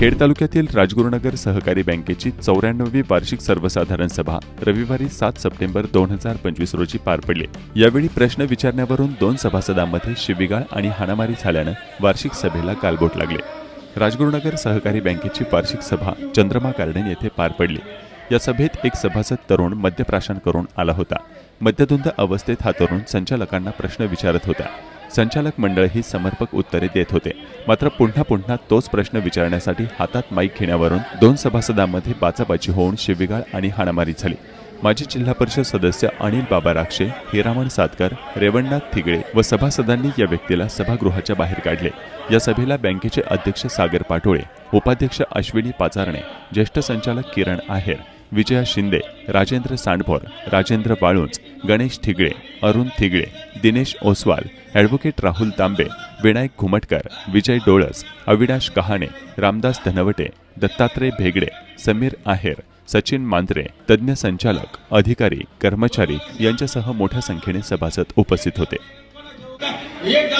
खेड तालुक्यातील राजगुरुनगर सहकारी बँकेची चौऱ्याण्णवी वार्षिक सर्वसाधारण सभा रविवारी सात सप्टेंबर दोन हजार पंचवीस रोजी पार पडली. यावेळी प्रश्न विचारण्यावरून दोन सभासदांमध्ये शिबिगाळ आणि हाणामारी झाल्यानं वार्षिक सभेला गालबोट लागले. राजगुरुनगर सहकारी बँकेची वार्षिक सभा चंद्रमा गार्डन येथे पार पडली. या सभेत एक सभासद तरुण मद्यप्राशन करून आला होता. मद्यधुंद अवस्थेत हा तरुण संचालकांना प्रश्न विचारत होता. संचालक मंडळ ही समर्पक उत्तरे देत होते. मात्र पुन्हा पुन्हा तोच प्रश्न विचारण्यासाठी हातात माईक घेण्यावरून दोन सभासदांमध्ये बाचाबाची होऊन शिविगाळ आणि हाणामारी झाली. माजी जिल्हा परिषद सदस्य अनिल बाबा राक्षे हिरामण सातकर रेवणनाथ थिगळे व सभासदांनी या व्यक्तीला सभागृहाच्या बाहेर काढले. या सभेला बँकेचे अध्यक्ष सागर पाटोळे उपाध्यक्ष अश्विनी पाचारणे ज्येष्ठ संचालक किरण आहेर विजया शिंदे राजेंद्र सांडभोर राजेंद्र वाळुंज गणेश ठिगळे अरुण थिगळे दिनेश ओसवाल ॲडव्होकेट राहुल तांबे विनायक घुमटकर विजय डोळस अविनाश कहाणे रामदास धनवटे दत्तात्रय भेगडे समीर आहेर सचिन मांद्रे तज्ज्ञ संचालक अधिकारी कर्मचारी यांच्यासह मोठ्या संख्येने सभासद उपस्थित होते. एक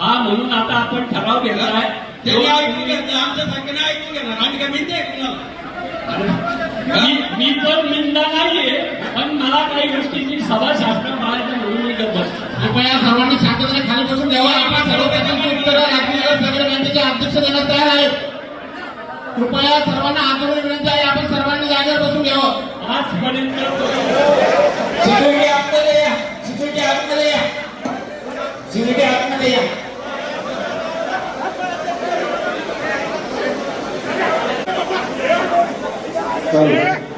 हा? म्हणून आता आपण ठराव घेतलाय त्यांनी ऐकून घेतलं आमच्या सारख्याने ऐकून घेणार. आम्ही काय मिळते कुणाला? मी मी पण निंदा नाहीये पण मला काही गोष्टींची सभा शास्त्र पाळायचं म्हणून मी बसतो. कृपया सर्वांनी शांततेने खाली बसून द्यावा. आपण सर्व प्रश्नांची उत्तरं राजकीय सगळे बँकेचे अध्यक्ष देण्यास तयार आहेत. कृपया सर्वांना हातावर विनंती आहे. आपण सर्वांनी जागेवर बसून घ्यावं. आजपर्यंत सिक्युरिटी आतमध्ये या. सिक्युरिटी आतमध्ये या. सिक्युरिटी आतमध्ये या. हे